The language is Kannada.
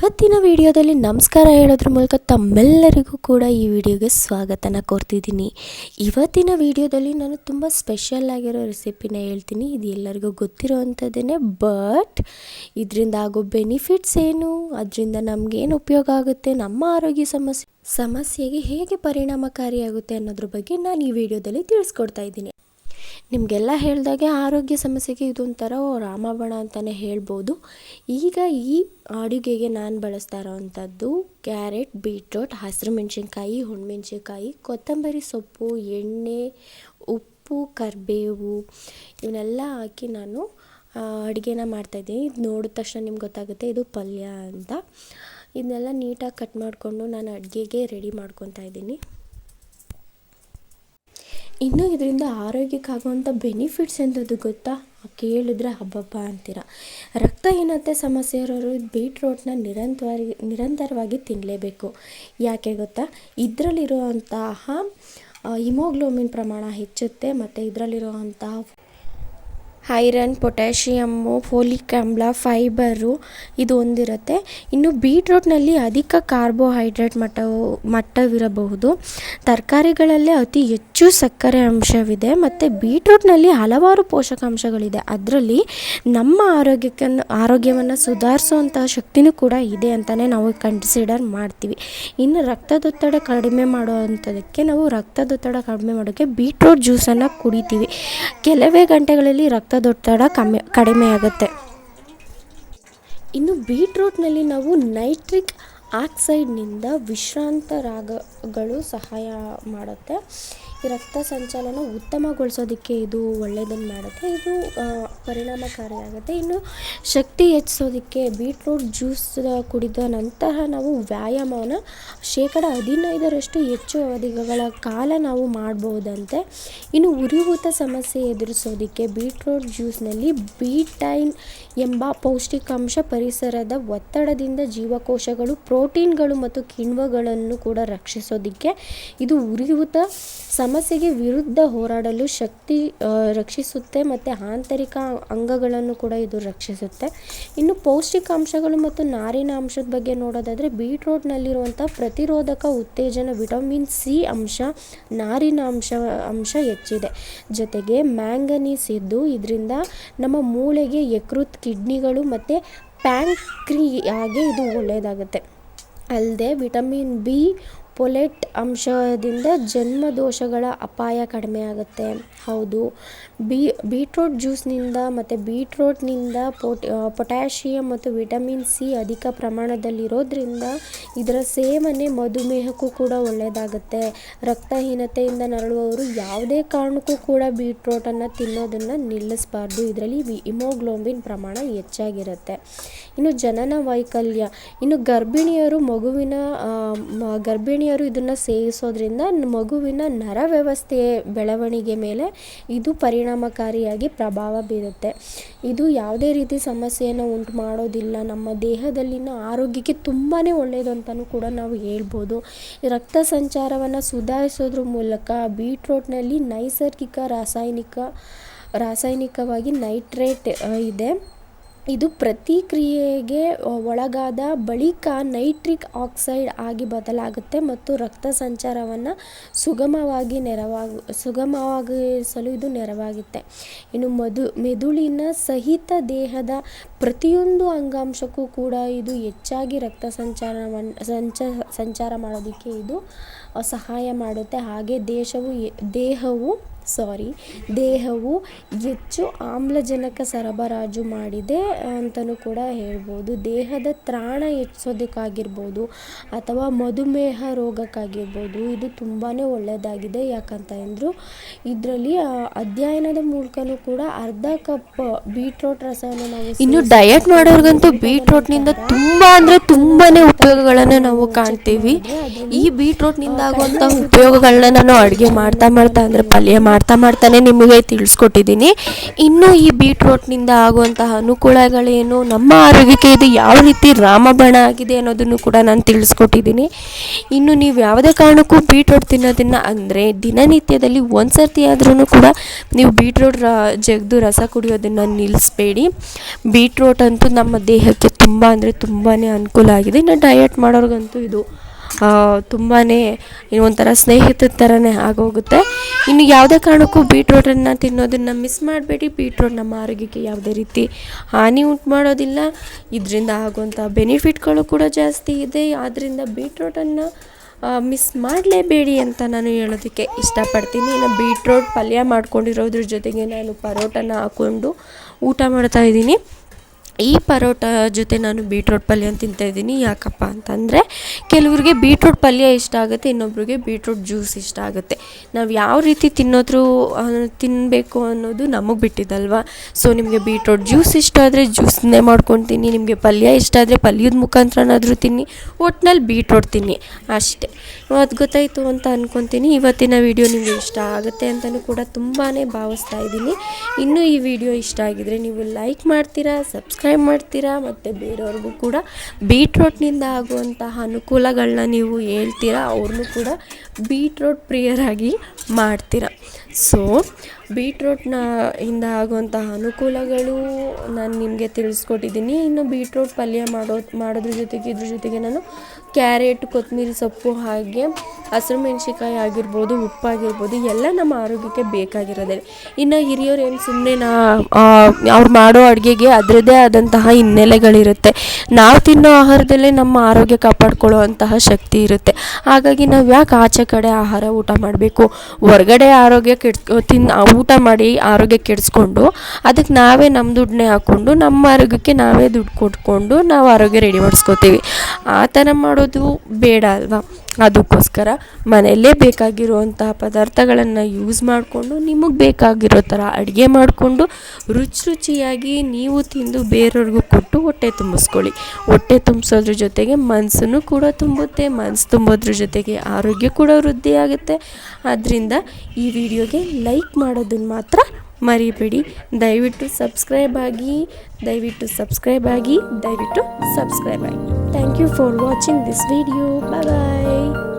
ಇವತ್ತಿನ ವಿಡಿಯೋದಲ್ಲಿ ನಮಸ್ಕಾರ ಹೇಳೋದ್ರ ಮೂಲಕ ತಮ್ಮೆಲ್ಲರಿಗೂ ಕೂಡ ಈ ವಿಡಿಯೋಗೆ ಸ್ವಾಗತನ ಕೊಡ್ತಿದ್ದೀನಿ ಇವತ್ತಿನ ವಿಡಿಯೋದಲ್ಲಿ ನಾನು ತುಂಬ ಸ್ಪೆಷಲ್ ಆಗಿರೋ ರೆಸಿಪಿನ ಹೇಳ್ತೀನಿ. ಇದು ಎಲ್ಲರಿಗೂ ಗೊತ್ತಿರೋವಂಥದ್ದೇ ಬಟ್ ಇದರಿಂದ ಆಗೋ ಬೆನಿಫಿಟ್ಸ್ ಏನು, ಅದರಿಂದ ನಮಗೇನು ಉಪಯೋಗ ಆಗುತ್ತೆ, ನಮ್ಮ ಆರೋಗ್ಯ ಸಮಸ್ಯೆ, ಸಮಸ್ಯೆಗೆ ಹೇಗೆ ಪರಿಣಾಮಕಾರಿಯಾಗುತ್ತೆ ಅನ್ನೋದ್ರ ಬಗ್ಗೆ ನಾನು ಈ ವಿಡಿಯೋದಲ್ಲಿ ತಿಳಿಸ್ಕೊಡ್ತಾ ಇದ್ದೀನಿ. ನಿಮಗೆಲ್ಲ ಹೇಳಿದಾಗೆ ಆರೋಗ್ಯ ಸಮಸ್ಯೆಗೆ ಇದೊಂಥರ ರಾಮಬಾಣ ಅಂತಲೇ ಹೇಳ್ಬೋದು. ಈಗ ಈ ಅಡುಗೆಗೆ ನಾನು ಬಳಸ್ತಾ ಇರೋವಂಥದ್ದು ಕ್ಯಾರೆಟ್, ಬೀಟ್ರೋಟ್, ಹಸಿರು ಮೆಣಸಿನ್ಕಾಯಿ ಹುಣಮೆಣ್ಸಿನ್ಕಾಯಿ ಕೊತ್ತಂಬರಿ ಸೊಪ್ಪು, ಎಣ್ಣೆ, ಉಪ್ಪು, ಕರಿಬೇವು ಇವನ್ನೆಲ್ಲ ಹಾಕಿ ನಾನು ಅಡುಗೆನ ಮಾಡ್ತಾಯಿದ್ದೀನಿ ಇದು ನೋಡಿದ ತಕ್ಷಣ ನಿಮ್ಗೆ ಗೊತ್ತಾಗುತ್ತೆ ಇದು ಪಲ್ಯ ಅಂತ. ಇದನ್ನೆಲ್ಲ ನೀಟಾಗಿ ಕಟ್ ಮಾಡಿಕೊಂಡು ನಾನು ಅಡುಗೆಗೆ ರೆಡಿ ಮಾಡ್ಕೊತಾ ಇದ್ದೀನಿ. ಇನ್ನು ಇದರಿಂದ ಆರೋಗ್ಯಕ್ಕಾಗುವಂಥ ಬೆನಿಫಿಟ್ಸ್ ಎಂಥದ್ದು ಗೊತ್ತಾ? ಕೇಳಿದ್ರೆ ಹಬ್ಬಬ್ಬ ಅಂತೀರ. ರಕ್ತಹೀನತೆ ಸಮಸ್ಯೆ ಇರೋರು ಬೀಟ್ರೋಟ್ನ ನಿರಂತರವಾಗಿ ನಿರಂತರವಾಗಿ ತಿನ್ನಲೇಬೇಕು ಯಾಕೆ ಗೊತ್ತಾ? ಇದರಲ್ಲಿರುವಂತಹ ಹಿಮೋಗ್ಲೋಬಿನ್ ಪ್ರಮಾಣ ಹೆಚ್ಚುತ್ತೆ, ಮತ್ತು ಇದರಲ್ಲಿರುವಂತಹ ಐರನ್, ಪೊಟ್ಯಾಷಿಯಮ್ಮು, ಫೋಲಿಕ್ ಆಮ್ಲ, ಫೈಬರು ಇದು ಹೊಂದಿರುತ್ತೆ ಇನ್ನು ಬೀಟ್ರೂಟ್ನಲ್ಲಿ ಅಧಿಕ ಕಾರ್ಬೋಹೈಡ್ರೇಟ್ ಮಟ್ಟವು ಮಟ್ಟವಿರಬಹುದು. ತರಕಾರಿಗಳಲ್ಲೇ ಅತಿ ಹೆಚ್ಚು ಸಕ್ಕರೆ ಅಂಶವಿದೆ ಮತ್ತು ಬೀಟ್ರೂಟ್ನಲ್ಲಿ ಹಲವಾರು ಪೋಷಕಾಂಶಗಳಿದೆ. ಅದರಲ್ಲಿ ನಮ್ಮ ಆರೋಗ್ಯಕ್ಕನ್ನು, ಆರೋಗ್ಯವನ್ನು ಸುಧಾರಿಸುವಂತಹ ಶಕ್ತಿನೂ ಕೂಡ ಇದೆ ಅಂತಲೇ ನಾವು ಕನ್ಸಿಡರ್ ಮಾಡ್ತೀವಿ. ಇನ್ನು ರಕ್ತದೊತ್ತಡ ಕಡಿಮೆ ಮಾಡುವಂಥದಕ್ಕೆ ನಾವು ರಕ್ತದೊತ್ತಡ ಕಡಿಮೆ ಮಾಡೋಕ್ಕೆ ಬೀಟ್ರೂಟ್ ಜ್ಯೂಸನ್ನು ಕುಡಿತೀವಿ. ಕೆಲವೇ ಗಂಟೆಗಳಲ್ಲಿ ರಕ್ತದೊತ್ತಡ ಕಮ್ಮಿ ಕಡಿಮೆ ಆಗುತ್ತೆ. ಇನ್ನು ಬೀಟ್ರೂಟ್ನಲ್ಲಿ ನಾವು ನೈಟ್ರಿಕ್ ಆಕ್ಸೈಡ್ನಿಂದ ವಿಶ್ರಾಂತ ರಾಗಗಳು ಸಹಾಯ ಮಾಡುತ್ತೆ. ರಕ್ತ ಸಂಚಲನ ಉತ್ತಮಗೊಳಿಸೋದಕ್ಕೆ ಇದು ಒಳ್ಳೆಯದನ್ನು ಮಾಡುತ್ತೆ. ಇದು ಪರಿಣಾಮಕಾರಿಯಾಗುತ್ತೆ. ಇನ್ನು ಶಕ್ತಿ ಹೆಚ್ಚಿಸೋದಕ್ಕೆ ಬೀಟ್ರೂಟ್ ಜ್ಯೂಸ್ ಕುಡಿದ ನಂತರ ನಾವು ವ್ಯಾಯಾಮವನ್ನು ಶೇಕಡ ಹದಿನೈದರಷ್ಟು ಹೆಚ್ಚು ಅವಧಿಗಳ ಕಾಲ ನಾವು ಮಾಡಬಹುದಂತೆ ಇನ್ನು ಉರಿಯೂತ ಸಮಸ್ಯೆ ಎದುರಿಸೋದಕ್ಕೆ ಬೀಟ್ರೂಟ್ ಜ್ಯೂಸ್ನಲ್ಲಿ ಬೀಟೈನ್ ಎಂಬ ಪೌಷ್ಟಿಕಾಂಶ ಪರಿಸರದ ಒತ್ತಡದಿಂದ ಜೀವಕೋಶಗಳು, ಪ್ರೋಟೀನ್ಗಳು ಮತ್ತು ಕಿಣ್ವಗಳನ್ನು ಕೂಡ ರಕ್ಷಿಸೋದಕ್ಕೆ ಇದು ಉರಿಯೂತ ಸಮಸ್ಯೆಗೆ ವಿರುದ್ಧ ಹೋರಾಡಲು ಶಕ್ತಿ ರಕ್ಷಿಸುತ್ತೆ ಮತ್ತು ಆಂತರಿಕ ಅಂಗಗಳನ್ನು ಕೂಡ ಇದು ರಕ್ಷಿಸುತ್ತೆ. ಇನ್ನು ಪೌಷ್ಟಿಕಾಂಶಗಳು ಮತ್ತು ನಾರಿನ ಅಂಶದ ಬಗ್ಗೆ ನೋಡೋದಾದರೆ ಬೀಟ್ರೋಟ್ನಲ್ಲಿರುವಂಥ ಪ್ರತಿರೋಧಕ ಉತ್ತೇಜನ ವಿಟಮಿನ್ ಸಿ ಅಂಶ, ನಾರಿನ ಅಂಶ ಅಂಶ ಹೆಚ್ಚಿದೆ. ಜೊತೆಗೆ ಮ್ಯಾಂಗನೀಸ್ ಇದ್ದು ಇದರಿಂದ ನಮ್ಮ ಮೂಳೆಗೆ ಯಕೃತ್ ಕಿಡ್ನಿಗಳು ಮತ್ತು ಪ್ಯಾಂಕ್ರಿಯಾಗೆ ಇದು ಒಳ್ಳೆಯದಾಗುತ್ತೆ. ಅಲ್ಲದೆ ವಿಟಮಿನ್ ಬಿ ಪೊಲೆಟ್ ಅಂಶದಿಂದ ಜನ್ಮ ದೋಷಗಳ ಅಪಾಯ ಕಡಿಮೆ ಆಗುತ್ತೆ. ಹೌದು. ಬೀ, ಬೀಟ್ರೋಟ್ ಜ್ಯೂಸ್ನಿಂದ ಮತ್ತು ಬೀಟ್ರೋಟ್ನಿಂದ ಪೊಟ್ ಪೊಟ್ಯಾಷಿಯಮ್ ಮತ್ತು ವಿಟಮಿನ್ ಸಿ ಅಧಿಕ ಪ್ರಮಾಣದಲ್ಲಿರೋದ್ರಿಂದ ಇದರ ಸೇವನೆ ಮಧುಮೇಹಕ್ಕೂ ಕೂಡ ಒಳ್ಳೆಯದಾಗುತ್ತೆ. ರಕ್ತಹೀನತೆಯಿಂದ ನರಳುವವರು ಯಾವುದೇ ಕಾರಣಕ್ಕೂ ಕೂಡ ಬೀಟ್ರೋಟನ್ನು ತಿನ್ನೋದನ್ನು ನಿಲ್ಲಿಸಬಾರ್ದು. ಇದರಲ್ಲಿ ಹಿಮೋಗ್ಲೋಬಿನ್ ಪ್ರಮಾಣ ಹೆಚ್ಚಾಗಿರುತ್ತೆ. ಇನ್ನು ಜನನ ವೈಕಲ್ಯ. ಇನ್ನು ಗರ್ಭಿಣಿಯರು ಮಗುವಿನ ಗರ್ಭಿಣಿಯರು ಇದನ್ನು ಸೇವಿಸೋದ್ರಿಂದ ಮಗುವಿನ ನರ ವ್ಯವಸ್ಥೆ ಬೆಳವಣಿಗೆ ಮೇಲೆ ಇದು ಪರಿಣಾಮಕಾರಿಯಾಗಿ ಪ್ರಭಾವ ಬೀರುತ್ತೆ. ಇದು ಯಾವುದೇ ರೀತಿ ಸಮಸ್ಯೆಯನ್ನು ಉಂಟು ಮಾಡೋದಿಲ್ಲ. ನಮ್ಮ ದೇಹದಲ್ಲಿನ ಆರೋಗ್ಯಕ್ಕೆ ತುಂಬಾ ಒಳ್ಳೆಯದು ಅಂತಲೂ ಕೂಡ ನಾವು ಹೇಳ್ಬೋದು. ರಕ್ತ ಸಂಚಾರವನ್ನು ಸುಧಾರಿಸೋದ್ರ ಮೂಲಕ ಬೀಟ್ರೋಟ್ನಲ್ಲಿ ನೈಸರ್ಗಿಕ ರಾಸಾಯನಿಕ ರಾಸಾಯನಿಕವಾಗಿ ನೈಟ್ರೇಟ್ ಇದೆ. ಇದು ಪ್ರತಿಕ್ರಿಯೆಗೆ ಒಳಗಾದ ಬಳಿಕ ನೈಟ್ರಿಕ್ ಆಕ್ಸೈಡ್ ಆಗಿ ಬದಲಾಗುತ್ತೆ ಮತ್ತು ರಕ್ತ ಸಂಚಾರವನ್ನು ಸುಗಮವಾಗಿ ನೆರವಾಗ, ಸುಗಮವಾಗಿಸಲು ಇದು ನೆರವಾಗುತ್ತೆ. ಇನ್ನು ಮಧು ಮೆದುಳಿನ ಸಹಿತ ದೇಹದ ಪ್ರತಿಯೊಂದು ಅಂಗಾಂಶಕ್ಕೂ ಕೂಡ ಇದು ಹೆಚ್ಚಾಗಿ ರಕ್ತ ಸಂಚಾರವನ್ನು ಸಂಚ, ಸಂಚಾರ ಮಾಡೋದಕ್ಕೆ ಇದು ಸಹಾಯ ಮಾಡುತ್ತೆ. ಹಾಗೆ ದೇಶವು, ದೇಹವು ಸಾರಿ ದೇಹವು ಹೆಚ್ಚು ಆಮ್ಲಜನಕ ಸರಬರಾಜು ಮಾಡಿದೆ ಅಂತಲೂ ಕೂಡ ಹೇಳ್ಬೋದು. ದೇಹದ ತ್ರಾಣ ಹೆಚ್ಚಿಸೋದಕ್ಕಾಗಿರ್ಬೋದು ಅಥವಾ ಮಧುಮೇಹ ರೋಗಕ್ಕಾಗಿರ್ಬೋದು. ಇದು ತುಂಬಾ ಒಳ್ಳೆಯದಾಗಿದೆ ಯಾಕಂತ ಅಂದರು ಇದರಲ್ಲಿ ಅಧ್ಯಯನದ ಮೂಲಕನೂ ಕೂಡ ಅರ್ಧ ಕಪ್ ಬೀಟ್ರೋಟ್ ರಸವನ್ನು ನಾವು ಇನ್ನು ಡಯಟ್ ಮಾಡೋರ್ಗಂತೂ ಬೀಟ್ರೋಟ್ನಿಂದ ತುಂಬಾ ಅಂದರೆ ತುಂಬಾ ಉಪಯೋಗಗಳನ್ನು ನಾವು ಕಾಣ್ತೀವಿ. ಈ ಬೀಟ್ರೋಟ್ನಿಂದ ಆಗುವಂಥ ಉಪಯೋಗಗಳನ್ನ ನಾನು ಅಡುಗೆ ಮಾಡ್ತಾ ಮಾಡ್ತಾ ಅಂದರೆ ಪಲ್ಯ ಮಾಡ್ತಾ ಮಾಡ್ತಾನೆ ನಿಮಗೆ ತಿಳಿಸ್ಕೊಟ್ಟಿದ್ದೀನಿ. ಇನ್ನು ಈ ಬೀಟ್ರೋಟ್ನಿಂದ ಆಗುವಂತಹ ಅನುಕೂಲಗಳೇನು, ನಮ್ಮ ಆರೋಗ್ಯಕ್ಕೆ ಇದು ಯಾವ ರೀತಿ ರಾಮಬಾಣ ಆಗಿದೆ ಅನ್ನೋದನ್ನು ಕೂಡ ನಾನು ತಿಳಿಸ್ಕೊಟ್ಟಿದ್ದೀನಿ. ಇನ್ನು ನೀವು ಯಾವುದೇ ಕಾರಣಕ್ಕೂ ಬೀಟ್ರೋಟ್ ತಿನ್ನೋದನ್ನು ಅಂದರೆ ದಿನನಿತ್ಯದಲ್ಲಿ ಒಂದು ಸರ್ತಿ ಆದ್ರೂ ಕೂಡ ನೀವು ಬೀಟ್ರೋಟ್ ರ, ಜಗ್ದು ರಸ ಕುಡಿಯೋದನ್ನು ನಿಲ್ಲಿಸ್ಬೇಡಿ ಬೀಟ್ರೋಟ್ ಅಂತೂ ನಮ್ಮ ದೇಹಕ್ಕೆ ತುಂಬ ಅಂದರೆ ತುಂಬಾ ಅನುಕೂಲ ಆಗಿದೆ. ಇನ್ನು ಡಯಟ್ ಮಾಡೋರ್ಗಂತೂ ಇದು ತುಂಬಾ ಒಂಥರ ಸ್ನೇಹಿತರ ಥರನೇ ಆಗೋಗುತ್ತೆ. ಇನ್ನು ಯಾವುದೇ ಕಾರಣಕ್ಕೂ ಬೀಟ್ರೋಟನ್ನು ತಿನ್ನೋದನ್ನು ಮಿಸ್ ಮಾಡಬೇಡಿ. ಬೀಟ್ರೋಟ್ ನಮ್ಮ ಆರೋಗ್ಯಕ್ಕೆ ಯಾವುದೇ ರೀತಿ ಹಾನಿ ಉಂಟು ಮಾಡೋದಿಲ್ಲ. ಇದರಿಂದ ಆಗುವಂಥ ಬೆನಿಫಿಟ್ಗಳು ಕೂಡ ಜಾಸ್ತಿ ಇದೆ. ಆದ್ದರಿಂದ ಬೀಟ್ರೋಟನ್ನು ಮಿಸ್ ಮಾಡಲೇಬೇಡಿ ಅಂತ ನಾನು ಹೇಳೋದಕ್ಕೆ ಇಷ್ಟಪಡ್ತೀನಿ. ಇನ್ನು ಬೀಟ್ರೋಟ್ ಪಲ್ಯ ಮಾಡ್ಕೊಂಡಿರೋದ್ರ ಜೊತೆಗೆ ನಾನು ಪರೋಟನ ಹಾಕ್ಕೊಂಡು ಊಟ ಮಾಡ್ತಾ ಇದ್ದೀನಿ. ಈ ಪರೋಟ ಜೊತೆ ನಾನು ಬೀಟ್ರೋಟ್ ಪಲ್ಯ ತಿಂತಾಯಿದ್ದೀನಿ ಯಾಕಪ್ಪ ಅಂತಂದರೆ ಕೆಲವ್ರಿಗೆ ಬೀಟ್ರೋಟ್ ಪಲ್ಯ ಇಷ್ಟ ಆಗುತ್ತೆ, ಇನ್ನೊಬ್ರಿಗೆ ಬೀಟ್ರೋಟ್ ಜ್ಯೂಸ್ ಇಷ್ಟ ಆಗುತ್ತೆ. ನಾವು ಯಾವ ರೀತಿ ತಿನ್ನೋದ್ರು ತಿನ್ನಬೇಕು ಅನ್ನೋದು ನಮಗೆ ಬಿಟ್ಟಿದ್ದಲ್ವ ಸೊ ನಿಮಗೆ ಬೀಟ್ರೋಟ್ ಜ್ಯೂಸ್ ಇಷ್ಟ ಆದರೆ ಜ್ಯೂಸ್ನೇ ಮಾಡ್ಕೊತೀನಿ ನಿಮಗೆ ಪಲ್ಯ ಇಷ್ಟ ಆದರೆ ಪಲ್ಯದ ಮುಖಾಂತರನಾದರೂ ತಿನ್ನಿ, ಒಟ್ನಲ್ಲಿ ಬೀಟ್ರೋಟ್ ತಿನ್ನಿ. ಅಷ್ಟೇ. ಅದು ಗೊತ್ತಾಯಿತು ಅಂತ ಅಂದ್ಕೊತೀನಿ ಇವತ್ತಿನ ವಿಡಿಯೋ ನಿಮಗೆ ಇಷ್ಟ ಆಗುತ್ತೆ ಅಂತಲೂ ಕೂಡ ತುಂಬಾ ಭಾವಿಸ್ತಾ ಇದ್ದೀನಿ. ಇನ್ನೂ ಈ ವಿಡಿಯೋ ಇಷ್ಟ ಆಗಿದರೆ ನೀವು ಲೈಕ್ ಮಾಡ್ತೀರಾ, ಸಬ್ಸ್ಕ್ರೈಬ್ ಮಾಡ್ತೀರಾ ಮತ್ತು ಬೇರೆಯವ್ರಿಗೂ ಕೂಡ ಬೀಟ್ರೋಟ್ನಿಂದ ಆಗುವಂತಹ ಅನುಕೂಲಗಳನ್ನ ನೀವು ಹೇಳ್ತೀರಾ ಅವ್ರನ್ನೂ ಕೂಡ ಬೀಟ್ರೋಟ್ ಪ್ರಿಯರಾಗಿ ಮಾಡ್ತೀರಾ. ಸೊ ಬೀಟ್ರೋಟ್ನ ಇಂದ ಆಗುವಂತಹ ಅನುಕೂಲಗಳು ನಾನು ನಿಮಗೆ ತಿಳಿಸ್ಕೊಟ್ಟಿದ್ದೀನಿ. ಇನ್ನು ಬೀಟ್ರೋಟ್ ಪಲ್ಯ ಮಾಡೋ, ಮಾಡೋದ್ರ ಜೊತೆಗೆ ಇದ್ರ ಜೊತೆಗೆ ನಾನು ಕ್ಯಾರೆಟ್ ಕೊತ್ತಂಬರಿ ಸೊಪ್ಪು ಹಾಗೆ ಹಸಿರು ಮೆಣಸಿಕಾಯಿ ಆಗಿರ್ಬೋದು, ಉಪ್ಪಾಗಿರ್ಬೋದು, ಎಲ್ಲ ನಮ್ಮ ಆರೋಗ್ಯಕ್ಕೆ ಬೇಕಾಗಿರೋದೇ. ಇನ್ನು ಹಿರಿಯರು ಏನು ಸುಮ್ಮನೆ ನಾ ಅವ್ರು ಮಾಡೋ ಅಡುಗೆಗೆ ಅದರದ್ದೇ ಆದಂತಹ ಹಿನ್ನೆಲೆಗಳಿರುತ್ತೆ. ನಾವು ತಿನ್ನೋ ಆಹಾರದಲ್ಲೇ ನಮ್ಮ ಆರೋಗ್ಯ ಕಾಪಾಡ್ಕೊಳ್ಳೋವಂತಹ ಶಕ್ತಿ ಇರುತ್ತೆ. ಹಾಗಾಗಿ ನಾವು ಯಾಕೆ ಆಚೆ ಕಡೆ ಆಹಾರ ಊಟ ಮಾಡಬೇಕು? ಹೊರಗಡೆ ಆರೋಗ್ಯ ಕೆಡ್ಸ್ ತಿನ್ ಊಟ ಮಾಡಿ ಆರೋಗ್ಯ ಕೆಡಿಸ್ಕೊಂಡು ಅದಕ್ಕೆ ನಾವೇ ನಮ್ಮ ದುಡ್ಡನ್ನೇ ಹಾಕ್ಕೊಂಡು ನಮ್ಮ ಆರೋಗ್ಯಕ್ಕೆ ನಾವೇ ದುಡ್ಡು ಕೊಟ್ಕೊಂಡು ನಾವು ಆರೋಗ್ಯ ರೆಡಿ ಮಾಡಿಸ್ಕೋತೀವಿ. ಆ ಥರ ಮಾಡೋದು ಬೇಡ ಅಲ್ವಾ? ಅದಕ್ಕೋಸ್ಕರ ಮನೆಯಲ್ಲೇ ಬೇಕಾಗಿರುವಂತಹ ಪದಾರ್ಥಗಳನ್ನು ಯೂಸ್ ಮಾಡಿಕೊಂಡು ನಿಮಗೆ ಬೇಕಾಗಿರೋ ಥರ ಅಡುಗೆ ಮಾಡಿಕೊಂಡು ರುಚಿ ರುಚಿಯಾಗಿ ನೀವು ತಿಂದು ಬೇರೆಯವ್ರಿಗೂ ಕೊಟ್ಟು ಹೊಟ್ಟೆ ತುಂಬಿಸ್ಕೊಳ್ಳಿ. ಹೊಟ್ಟೆ ತುಂಬಿಸೋದ್ರ ಜೊತೆಗೆ ಮನಸ್ಸನ್ನು ಕೂಡ ತುಂಬುತ್ತೆ ಮನಸ್ಸು ತುಂಬೋದ್ರ ಜೊತೆಗೆ ಆರೋಗ್ಯ ಕೂಡ ವೃದ್ಧಿಯಾಗುತ್ತೆ. ಆದ್ದರಿಂದ ಈ ವಿಡಿಯೋಗೆ ಲೈಕ್ ಮಾಡೋದನ್ನು ಮಾತ್ರ ಮರಿಬೇಡಿ. ದಯವಿಟ್ಟು ಸಬ್ಸ್ಕ್ರೈಬ್ ಆಗಿ, ದಯವಿಟ್ಟು ಸಬ್ಸ್ಕ್ರೈಬ್ ಆಗಿ, ದಯವಿಟ್ಟು ಸಬ್ಸ್ಕ್ರೈಬ್ ಆಗಿ. Thank you for watching this video bye bye